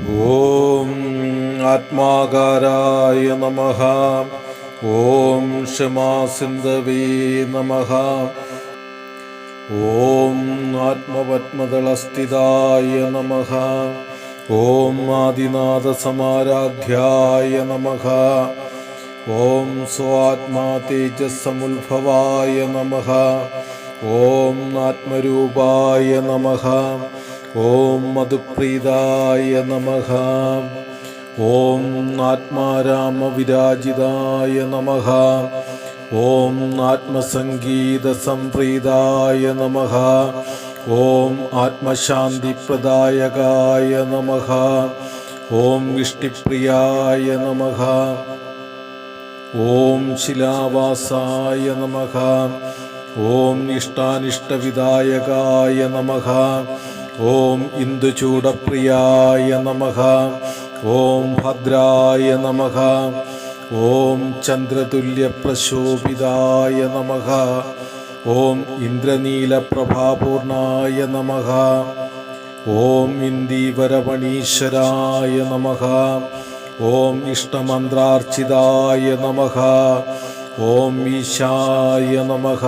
ഓം ആത്മാകാരായ നമ. ഓം ക്ഷമാസിന്ധവേ നമ. ഓം ആത്മപത്മദളസ്ഥിതായ നമ. ഓം ആദിനാഥസമാരാധ്യായ നമ. ഓം സ്വാത്മാ തേജസ്സമുത്ഭവായ നമ. ഓം ആത്മരൂപായ നമ. ഓം മധുപ്രീതായ നമ. ഓം ആത്മാരാമവിരാജിതായ നമ. ഓം ആത്മസംഗീതസംപ്രീതായ നമ. ഓം ആത്മശാന്തിപ്രദായകായ നമ. ഓം വിഷ്ടിപ്രിയായ നമ. ഓം ശിലാവാസായ നമ. ഓം ഇഷ്ടാനിഷ്ടവിദായകായ നമ. ഓം ഇന്ദുചൂടപ്രിയായ നമ. ഓം ഭദ്രായ നമ. ഓം ചന്ദ്രതുല്യപ്രശോഭിതായ നമ. ഓം ഇന്ദ്രനീലപ്രഭാപൂർണായ നമ. ഓം ഇന്ദീവരമണീശ്വരായ നമ. ഓം ഇഷ്ടമന്ത്രാർച്ചിതായ നമ. ഓം ഈശായ നമ.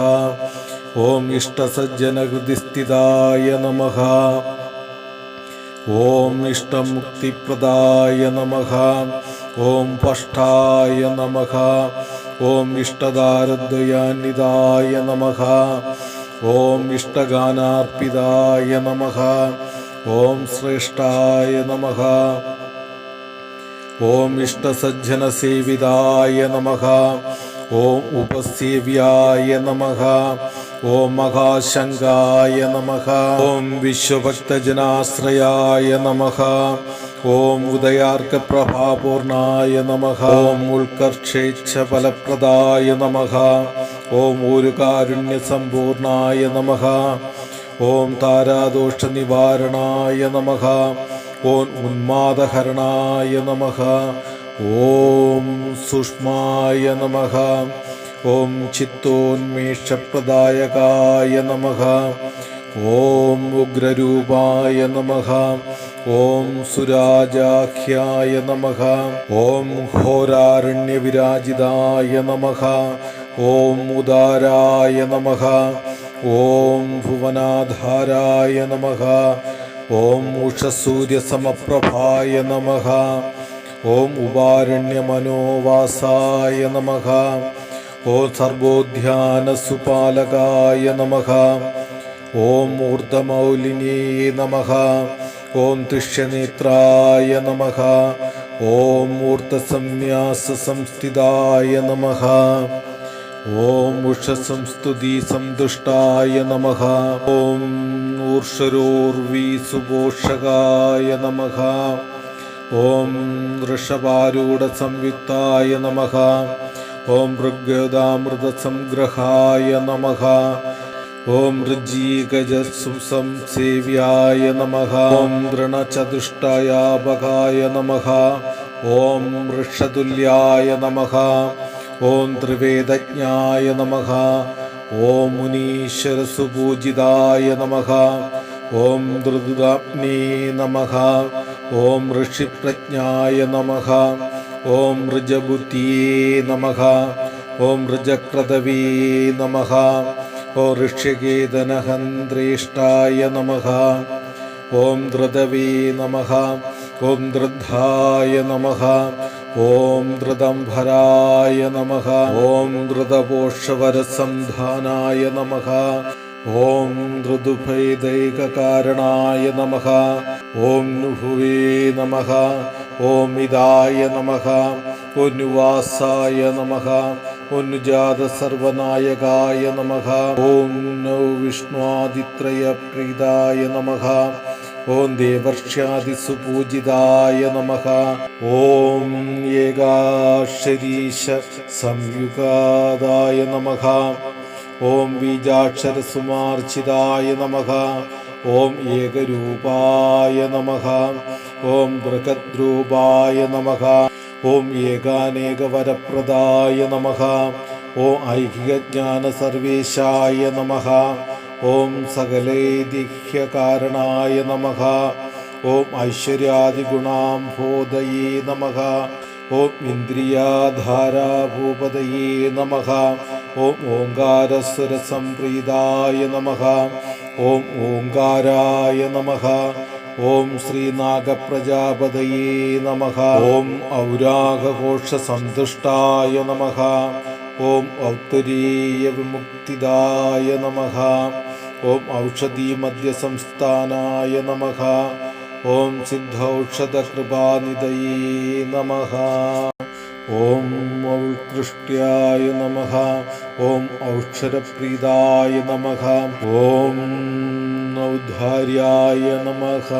ഓം ഇഷ്ടസജ്ജനഹൃതിസ്ഥിതായ നമ. ഓം ഇഷ്ടമുക്തിപ്രദായ നമ. ഓം പഷ്ടായ നമ. ഓം ഇഷ്ടദാരദ്വയാന്വിതായ നമ. ഓം ഇഷ്ടഗാനാർപ്പിതായ നമ. ഓം ശ്രേഷ്ഠായ നമ. ഓം ഇഷ്ടസജ്ജനസേവിതായ നമ. ഓം ഉപസേവ്യായ നമ. ഓം മഹാശങ്കായ നമ. ഓം വിശ്വഭക്തജനാശ്രയായ നമ. ഓം ഉദയാർക്കപ്രഭാപൂർണായ നമ. ഓം ഉൾക്കർഷേച്ഛ ഫലപ്രദായ നമ. ഓം ഊരുകാരുണ്യസമ്പൂർണായ നമ. ഓം താരാദോഷ നിവാരണായ നമ. ഓം ഉന്മാദഹരണായ നമ. ഓം സുഷ്മായ നമ. ഓം ചിത്തോന്മേഷപ്രദായകായ നമ. ഓം ഉഗ്രരൂപായ നമ. ഓം സുരാജാഖ്യായ നമ. ഓം ഘോരാരണ്യവിരാജിതായ നമ. ഓം ഉദാരായ നമ. ഓം ഭുവനാധാരായ നമ. ഓം ഉഷസൂര്യസമപ്രഭായ നമ. ഓം ഉപാരണ്യമനോവാസായ നമ. ഓം സർവോദ്യാനസുപാലകായ നമ. ഓം ഊർധമൗലിനേ നമ. ഓം തുഷ്യനേത്രായ നമ. ഓം മൂർത്തസന്യാസംസ്ഥിതായ നമ. ഓം ഉഷസംസ്തുതി സന്തുഷ്ടായ നമ. ഓം ഊർഷരോർവീസുപോഷകായ നമ. ഓം വൃഷഭാരൂഢസംയുക്തായ നമ. ഓം ഋഗ്വേദാമൃതസംഗ്രഹായ നമ. ഓം ഋജീഗജസുസംസേവ്യായ നമ. ഓം ദൃണചതുഷ്ടയാപകായ നമ. ഓം വൃഷതുല്യായ നമ. ഓം ത്രിവേദജ്ഞായ നമ. ഓം മുനീശ്വരസുപൂജിതായ നമ. ഓം ധൃതുതാപ്നേ നമ. ഓം ഋഷിപ്രജ്ഞായ നമ. ഓം ഋജബുദ്ധിയേ നമ. ഓം ഋജക്രതവേ നമ. ഓ ഋഷ്യകേതനഹന്ത്രേഷ്ടായ നമ. ഓം ധൃതവേ നമ. ഓം ധൃദ്ധായ നമ. ഓം ധൃതംഭരായ നമ. ഓം ധൃതപോഷവരസന്ധാനായ നമ. ഓം ധൃതുഭൈദൈകകാരണായ നമ. ഓം നുഭുവേ നമ. ഓം ഇതായ നമഹ ഒന്നുവാസായ നമഹ ഒന്നുജാത സർവനായകായ നമഹ ഓം നൗ വിഷ്ണുവാദിത്രയപ്രീതായ നമഹ ഓം ദേവർഷ്യാദിസുപൂജിതായ നമഹ ഓം ഏകാശരീശ സംയുഗാദായ നമഹ ഓം ബീജാക്ഷരസുമാർച്ചിതായ നമ. ഓം ഏകരൂപായ നമ. ഓം ബൃഹദ്രൂപായ നമ. ഓം ഏകാനേകവരപ്രദായ നമ. ഓം ഐഹികജ്ഞാനസർവേശായ നമ. ഓം സകലേദിഹ്യകാരണായ നമ. ഓം ഐശ്വര്യാദിഗുണാംഭോദയേ നമഃ. ഓം ഇന്ദ്രിയാധാരാഭൂപതയേ നമഃ. ഓം ഓങ്കാരസ്വരസംപ്രീതായ നമഃ. ഓം ഓങ്കാരായ നമഃ. ഓം ശ്രീനാഗപ്രജാപതയേ നമഃ. ഓം ഔരാഘഘോഷസന്തുഷ്ടായ നമഃ. ഓം ഔത്തരീയ വിമുക്തിദായ നമഃ. ഓം ഔഷധീമദ്യസംസ്ഥാനായ നമഃ. ഓം സിദ്ധൌഷധകൃപാനിധയേ നമഃ. ഓം ഔത്കൃഷ്ട്യായ നമഃ. ഓം ഔക്ഷരപ്രീതായ നമഃ. ഓം ഔദ്ധാര്യായ നമഃ.